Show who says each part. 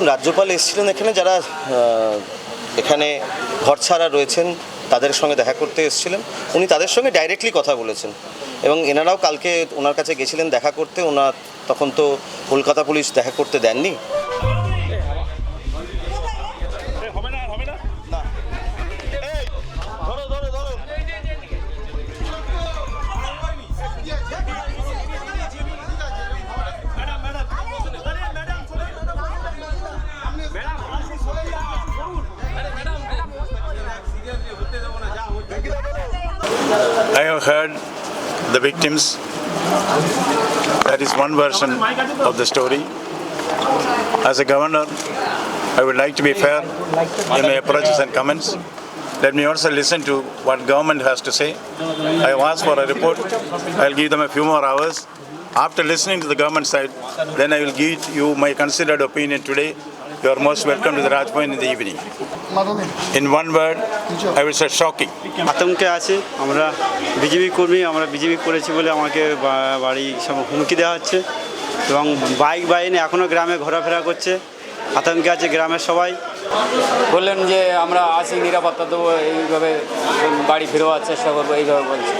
Speaker 1: দেখুন, রাজ্যপাল এসেছিলেন এখানে, যারা এখানে ঘর ছাড়া রয়েছেন, তাদের সঙ্গে দেখা করতে এসেছিলেন। উনি তাদের সঙ্গে ডাইরেক্টলি কথা বলেছেন। এবং এনারাও কালকে ওনার কাছে গেছিলেন দেখা করতে, ওনার, তখন তো কলকাতা পুলিশ দেখা করতে দেননি।
Speaker 2: I have heard the victims. That is one version of the story. As a governor, I would like to be fair in my approaches and comments. Let me also listen to what government has to say. I have asked for a report. I'll give them a few more hours. After listening to the government side, then I will give you my considered opinion today. You are most welcome to the Rajbhavan in the evening. In one word, I will say shocking.
Speaker 3: আতঙ্কে আছে আমরা BJP কর্মী আমরা BJP করেছি বলে আমাকে বাড়ি সব হুমকি দেওয়া হচ্ছে এবং বাইক বাহিনী এখনও গ্রামে ঘোরাফেরা করছে আতঙ্কে আছে গ্রামের সবাই
Speaker 4: বললেন যে আমরা আছি নিরাপত্তা দেবো এইভাবে বাড়ি ফেরোয়ার চেষ্টা করব এইভাবে বলছে